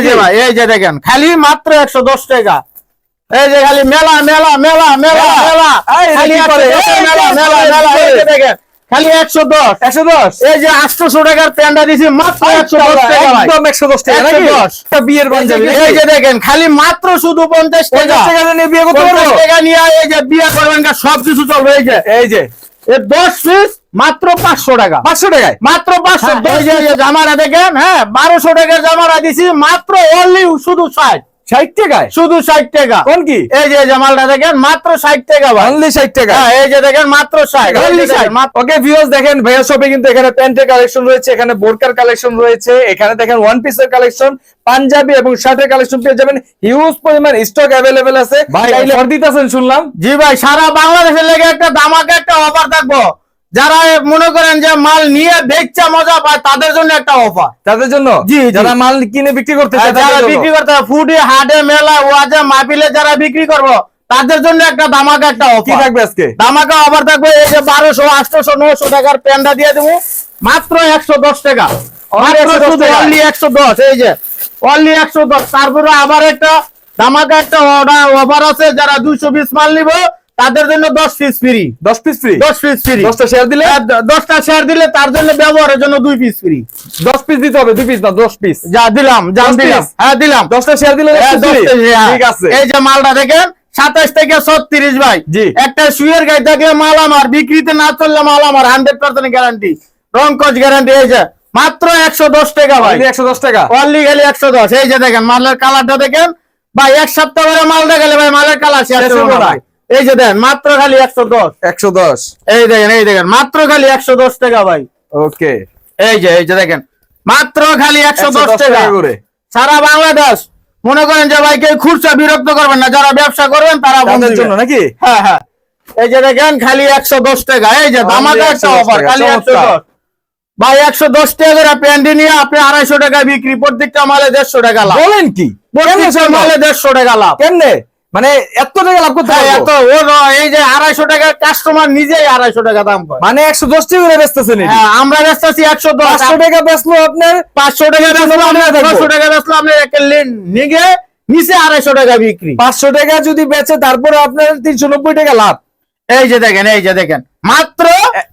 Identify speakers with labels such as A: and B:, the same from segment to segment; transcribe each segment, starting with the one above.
A: এই যে ভাই এই যে দেখেন খালি মাত্র একশো দশ টাকা। এই যে খালি মেলা মেলা মেলা মেলা
B: মেলা।
A: খালি
B: কি করে?
A: 110
B: এই
A: মেলা
B: যে
A: মেলা মেলা এই যে দেখেন খালি একশো দশ।
B: একশো দশ?
A: এই যে আটশোশো টাকার প্যান্ডা দিছি মাত্র একশো দশ টাকা
B: একদম একশো দশ টাকা নাকি?
A: 110
B: একটা বিয়ের
A: এই যে দেখেন খালি মাত্র শুধু পঞ্চাশ টাকা।
B: নিয়ে বিয়ে করতে
A: টাকা নিয়ে এই যে বিয়ে করবেন সব কিছু চলবে এই যে।
B: এই যে।
A: দশ পিস মাত্র পাঁচশো টাকা।
B: পাঁচশো টাকায়?
A: মাত্র পাঁচশো
B: হ্যাঁ,
A: জামারা দেখেন হ্যাঁ বারোশো টাকার জামারা দিছি মাত্র অনলি শুধু ষাট।
B: ষাট টাকায়?
A: শুধু ষাট টাকা।
B: কোন কি?
A: এই যে জামালটা দেখেন মাত্র ষাট টাকা
B: অনলি ষাট টাকা?
A: হ্যাঁ এই যে দেখেন মাত্র ষাট।
B: Only 60 ওকে ভিউয়ার্স দেখেন ভাইয়া শপে কিন্তু এখানে প্যান্টের কালেকশন রয়েছে এখানে বোরকার কালেকশন রয়েছে এখানে দেখেন ওয়ান পিসের কালেকশন পাঞ্জাবি এবং শার্টের কালেকশন পেয়ে যাবেন। হিউজ পরিমাণ স্টক অ্যাভেলেবেল আছে।
A: ভাই,
B: দিতেছেন শুনলাম।
A: জি ভাই সারা বাংলাদেশের লেগে একটা দামাকে একটা অফার থাকব। যারা মনে করেন যে মাল নিয়ে দেখছে মজা পায় তাদের জন্য একটা অফার
B: তাদের জন্য?
A: জি।
B: যারা মাল কিনে বিক্রি করতে
A: যারা বিক্রি করতে ফুডে হাটে মেলা ওয়াজে মাহফিলে যারা বিক্রি করব তাদের জন্য একটা দামাকা একটা অফার
B: থাকবে আজকে?
A: দামাকা অফার থাকবে এই যে বারোশো আটশোশো নশো টাকার প্যান্ডা দিয়ে দেবো। মাত্র একশো দশ টাকা।
B: Only 110 টাকা।
A: অনলি একশো দশ এই যে। অনলি একশো দশ। তারপরে আবার একটা দামাকা একটা অফার আছে যারা দুইশো পিস মাল নিবো তাদের জন্য দশ পিস ফ্রি
B: দশ পিস ফ্রি
A: দশ পিস ফ্রি
B: দশটা শেয়ার দিলে?
A: দশটা শেয়ার দিলে তার জন্য ব্যবহারের জন্য দুই পিস ফ্রি
B: দশ পিস দিতে হবে দুই পিস না দশ পিস
A: যা দিলাম
B: 10
A: দিলাম। হ্যাঁ দিলাম।
B: দশটা শেয়ার দিলে
A: হ্যাঁ,
B: 10 free?
A: দশটা share।
B: ঠিক আছে।
A: এই যে মালটা দেখেন সাতাশ থেকে ছত্রিশ ভাই।
B: জি।
A: একটা শুয়ের গাই থাকলে মাল আমার বিক্রিতে না চললে মাল আমার হান্ড্রেড পার্সেন্ট গ্যারান্টি রংকজ গ্যারান্টি এই যে মাত্র একশো দশ টাকা ভাই।
B: একশো দশ টাকা?
A: অনলি গেলে একশো দশ। এই যে দেখেন মালের কালারটা দেখেন। ভাই এক সপ্তাহ ধরে মাল দেখালে ভাই মালের কালার না। ভাই। এই যে দেখেন মাত্র খালি একশো দশ।
B: একশো দশ।
A: এই দেখেন এই দেখেন মাত্র খালি একশো দশ টাকা ভাই।
B: ওকে।
A: এই যে এই যে দেখেন মাত্র খালি একশো দশ টাকা।
B: করে।
A: সারা বাংলাদেশ মনে করেন যে ভাই কেউ খুচরা বিরক্ত করবেন না যারা ব্যবসা করবেন তারা দিবেন।
B: জন্য নাকি?
A: হ্যাঁ হ্যাঁ। এই যে দেখেন খালি একশো দশ টাকা। এই যে ধামাকা একটা অফার খালি একশো দশ। ভাই একশো দশ টাকা করে প্যান্টি নিয়ে আপনি আড়াইশো টাকা বিক্রি প্রত্যেকটা মালে দেড়শো টাকা লাভ।
B: বলেন কি?
A: প্রত্যেকটা মালে দেড়শো টাকা লাভ।
B: কেমনে? মানে এত টাকা লাভ করতে
A: হ্যাঁ, এত। ও এই যে আড়াইশো টাকা কাস্টমার নিজেই আড়াইশো টাকা দাম পায়
B: মানে একশো দশ টাকা করে বেচতেছেন।
A: হ্যাঁ আমরা বেচতেছি একশো
B: পাঁচশো টাকা বেচলো আপনার
A: পাঁচশো টাকা বেচলো আপনার
B: থাকব।
A: টাকা বেচলো আপনি একটা লেন নিগে নিচে আড়াইশো টাকা বিক্রি।
B: পাঁচশো টাকা যদি বেচে তারপরে আপনার তিনশো নব্বই টাকা লাভ।
A: এই যে দেখেন এই যে দেখেন মাত্র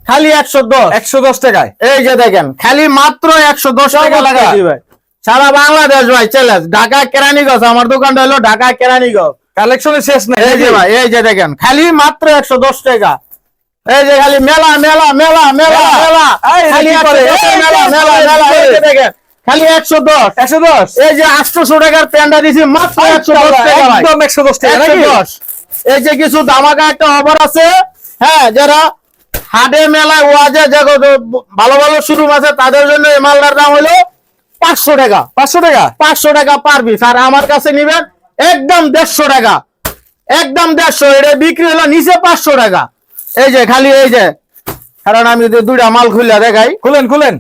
A: খালি একশো দশ।
B: একশো দশ টাকায়।
A: এই যে দেখেন খালি মাত্র একশো দশ টাকা ভাই। সারা বাংলাদেশ ভাই চ্যালেঞ্জ ঢাকা কেরানীগঞ্জ আমার দোকানটা হলো ঢাকা কেরানীগঞ্জ।
B: কালেকশনের শেষ নাই
A: এই যে ভাই এই যে দেখেন খালি মাত্র একশো দশ টাকা। এই যে খালি মেলা মেলা মেলা মেলা
B: মেলা।
A: মেলা। খালি
B: করে?
A: মেলা মেলা মেলা
B: এই,
A: এই যে দেখেন খালি একশো দশ।
B: একশো দশ?
A: এই যে আটশোশো টাকার প্যান্ডা দিছি মাত্র একশো দশ টাকা ভাই।
B: একদম একশো দশ টাকা নাকি?
A: 110 এই যে কিছু দামাকা একটা অফার আছে। হ্যাঁ যারা হাটে মেলায় ওয়াজে জগৎ ভালো ভালো শুরু আছে তাদের জন্য এই মালটার দাম হলো পাঁচশো টাকা।
B: পাঁচশো টাকা?
A: পাঁচশো টাকা পারবি পিস আর আমার কাছে নিবেন একদম দেড়শো টাকা। একদম দেড়শো এটা বিক্রি হলো নিচে পাঁচশো টাকা। এই যে খালি এই যে। কারণ আমি যদি দুইটা মাল খুলে দেখাই।
B: খুলেন খুলেন।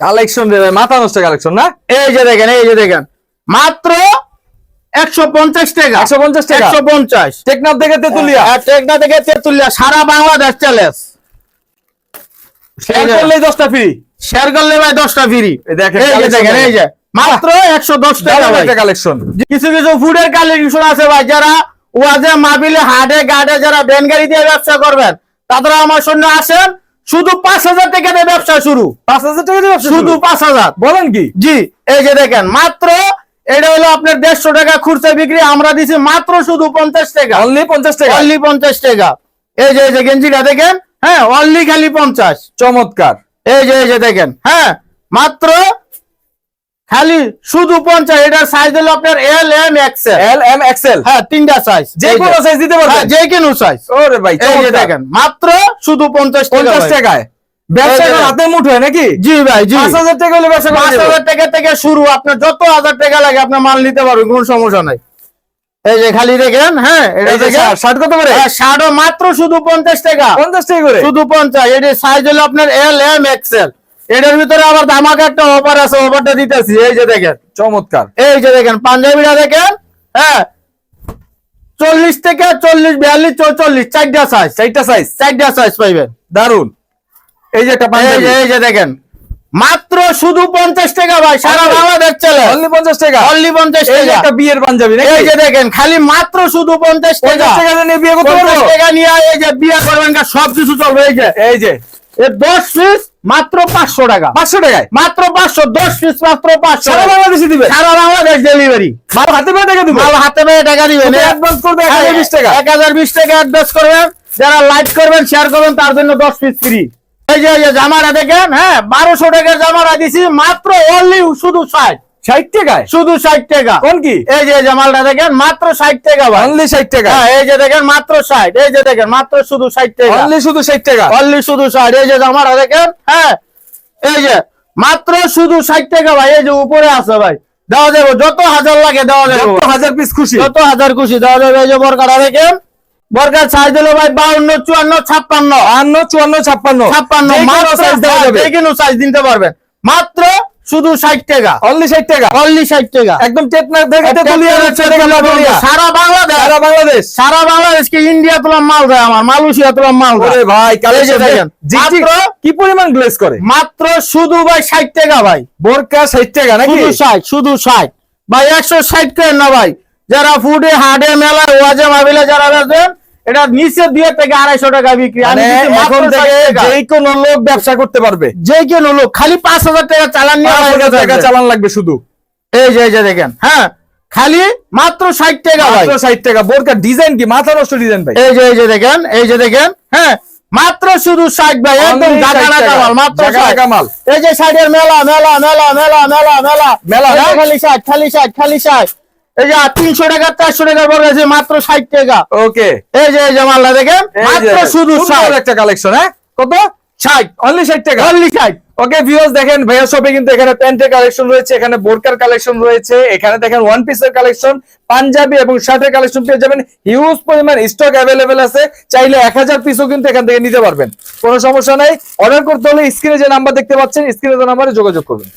B: কালেকশন মাথা নষ্ট কালেকশন না?
A: এই যে দেখেন এই যে দেখেন। মাত্র একশো পঞ্চাশ টাকা।
B: 150 টাকা?
A: একশো পঞ্চাশ।
B: টেকনাফ থেকে তেতুলিয়া?
A: আর টেকনা থেকে তেতুলিয়া। সারা বাংলাদেশ চ্যালেঞ্জ
B: শেয়ার করলেই দশটা ফ্রি
A: শেয়ার করলে ভাই দশটা ফ্রি
B: দেখেন,
A: এই যে মাত্র একশো দশ টাকা
B: কালেকশন
A: কিছু কিছু ফুডের কালেকশন আছে ভাই যারা ওয়াজে মাহবিলে হাটে গাটে যারা ভ্যান গাড়ি দিয়ে ব্যবসা করবেন তারা আমার সঙ্গে আসেন শুধু পাঁচ হাজার টাকা দিয়ে ব্যবসা শুরু।
B: পাঁচ হাজার টাকা দিয়ে
A: শুধু পাঁচ হাজার।
B: বলেন কি?
A: জি এই যে দেখেন মাত্র এটা হলো আপনার দেড়শো টাকা খুচরা বিক্রি আমরা দিছি মাত্র শুধু পঞ্চাশ টাকা।
B: অনলি পঞ্চাশ টাকা?
A: অনলি পঞ্চাশ টাকা। এই যে এই যে গেঞ্জিটা দেখেন হ্যাঁ অনলি খালি পঞ্চাশ।
B: চমৎকার।
A: এই যে এই যে দেখেন হ্যাঁ মাত্র খালি শুধু পঞ্চাশ এটার সাইজ হলো আপনার L M XL
B: L M XL
A: হ্যাঁ তিনটা সাইজ
B: যে কোনো সাইজ দিতে পারবেন।
A: যে কোনো সাইজ
B: ওরে ভাই
A: এই যে দেখেন মাত্র শুধু পঞ্চাশ টাকা
B: পঞ্চাশ
A: ভাই।
B: টাকায়।
A: মাল নিতে পারবেন কোনো সমস্যা নাই। এই যে খালি দেখেন হ্যাঁ এটা দেখেন।
B: কত করে?
A: হ্যাঁ, মাত্র শুধু পঞ্চাশ টাকা।
B: পঞ্চাশ টাকা করে?
A: শুধু পঞ্চাশ এটি সাইজ হলো আপনার এল এম এক্সেল এটার ভিতরে আবার ধামাকা একটা অফার আছে অফারটা দিতেছি। এই যে দেখেন।
B: চমৎকার।
A: এই যে দেখেন পাঞ্জাবিটা দেখেন হ্যাঁ? চল্লিশ থেকে চল্লিশ বিয়াল্লিশ চৌচল্লিশ চারটা সাইজ
B: চারটা সাইজ
A: চারটা সাইজ পাইবেন।
B: দারুণ এই যে
A: এই
B: পাঞ্জাবি।
A: যে এই যে দেখেন মাত্র শুধু পঞ্চাশ টাকা ভাই সারা? বাংলাদেশ চলে।
B: অনলি পঞ্চাশ টাকা?
A: অনলি পঞ্চাশ টাকা।
B: একটা বিয়ের পাঞ্জাবি
A: এই যে দেখেন খালি মাত্র শুধু পঞ্চাশ টাকা।
B: নিয়ে বিয়ে করতে পারব?
A: টাকা নিয়ে এই যে বিয়ে করবেন সব কিছু চলবে এই যে।
B: এই যে।
A: দশ পিস মাত্র পাঁচশো টাকা।
B: পাঁচশো টাকায়?
A: মাত্র পাঁচশো দশ পিস মাত্র পাঁচশো।
B: সারা বাংলাদেশে দিবে?
A: সারা বাংলাদেশ ডেলিভারি
B: মাল হাতে পেয়ে টাকা দিবে?
A: মাল হাতে পেয়ে টাকা দিবেন
B: অ্যাডভান্স করবে এক হাজার বিশ টাকা।
A: এক হাজার বিশ টাকা অ্যাডভান্স করবেন। যারা লাইক করবেন শেয়ার করবেন তার জন্য দশ পিস ফ্রি এই যে এই যে জামাটা দেখেন হ্যাঁ বারোশো টাকার জামাটা দিছি মাত্র অনলি শুধু ষাট।
B: ষাট টাকায়?
A: শুধু ষাট টাকা।
B: কোন কি?
A: এই যে জামালটা দেখেন মাত্র ষাট টাকা ভাই।
B: অনলি ষাট টাকা।
A: হ্যাঁ এই যে দেখেন মাত্র ষাট এই যে দেখেন মাত্র শুধু ষাট টাকা।
B: অনলি শুধু ষাট টাকা।
A: অনলি শুধু ষাট এই যে জামাটা দেখেন হ্যাঁ এই যে মাত্র শুধু ষাট টাকা ভাই এই যে উপরে আছে ভাই। দেওয়া যাবে যত হাজার লাগে দেওয়া যাবে।
B: যত হাজার পিস খুশি।
A: যত হাজার খুশি দেওয়া যাবে এই যে বরকাটা দেখেন। বরকার সাইজ দিল ভাই বাউন্ন চুয়ান্ন ছাপ্পান্ন।
B: বাহান্ন চুয়ান্ন ছাপ্পান্ন।
A: ছাপ্পান্ন
B: size দেওয়া
A: হ্যাঁ,
B: যাবে।
A: সাইজ দিতে পারবেন। মাত্র শুধু ষাট টাকা।
B: অনলি ষাট টাকা?
A: অনলি ষাট টাকা।
B: একদম
A: সারা বাংলাদেশ।
B: সারা বাংলাদেশ।
A: সারা বাংলাদেশকে ইন্ডিয়া তোলাম মাল দেয় আমার মালয়েশিয়া তোলাম মাল দেয়।
B: ভাই কি পরিমাণ গ্লেজ করে?
A: মাত্র শুধু ভাই ষাট টাকা ভাই।
B: বোরকা ষাট টাকা নাকি?
A: ষাট শুধু ষাট। ভাই একশো ষাট করেন না ভাই? যারা ফুডে হাটে মেলা ওয়াজে মাবিলে যারা বেচেন এটা নিচে থেকে আড়াইশো টাকা বিক্রি।
B: মানে
A: দিচ্ছি মাত্র
B: এখন থেকে যে কোনো লোক ব্যবসা করতে পারবে।
A: যে কোনো লোক খালি পাঁচ হাজার টাকা চালান নিয়ে
B: পাঁচ
A: আমার
B: হাজার
A: কাছে
B: টাকা চালান লাগবে শুধু।
A: এই যে এই যে দেখেন হ্যাঁ খালি মাত্র ষাট টাকা ভাই।
B: মাত্র ষাট টাকা। বোরকা ডিজাইন কি? মাথা নষ্ট ডিজাইন ভাই।
A: এই যে এই যে দেখেন এই যে দেখেন হ্যাঁ মাত্র শুধু ষাট ভাই। একদম
B: Only
A: ঢাকা
B: 60
A: ঢাকা
B: টাকা।
A: মাল মাত্র
B: ঢাকা
A: 60
B: ঢাকা মাল।
A: এই যে ষাটের মেলা মেলা মেলা মেলা মেলা মেলা।
B: মেলা
A: এই যে
B: না?
A: খালি ষাট খালি ষাট খালি ষাট। এই যে তিনশো টাকা চারশো টাকা পড়ে গেছে মাত্র ষাট টাকা।
B: ওকে
A: এই যে এই যে মালটা দেখেন মাত্র শুধু ষাট।
B: একটা কালেকশন হ্যাঁ? কত?
A: ষাট
B: অনলি ষাট টাকা।
A: অনলি ষাট।
B: ওকে ভিউয়ার্স দেখেন ভাইয়া শপে কিন্তু এখানে প্যান্টের কালেকশন রয়েছে এখানে বোরকার কালেকশন রয়েছে এখানে দেখেন ওয়ান পিসের কালেকশন পাঞ্জাবি এবং শার্টের কালেকশন পেয়ে যাবেন। হিউজ পরিমাণ স্টক অ্যাভেলেবেল আছে চাইলে এক হাজার পিসও কিন্তু এখান থেকে নিতে পারবেন। কোনো সমস্যা নাই। অর্ডার করতে হলে স্ক্রিনে যে নাম্বার দেখতে পাচ্ছেন স্ক্রিনে যে নাম্বারে যোগাযোগ করবেন।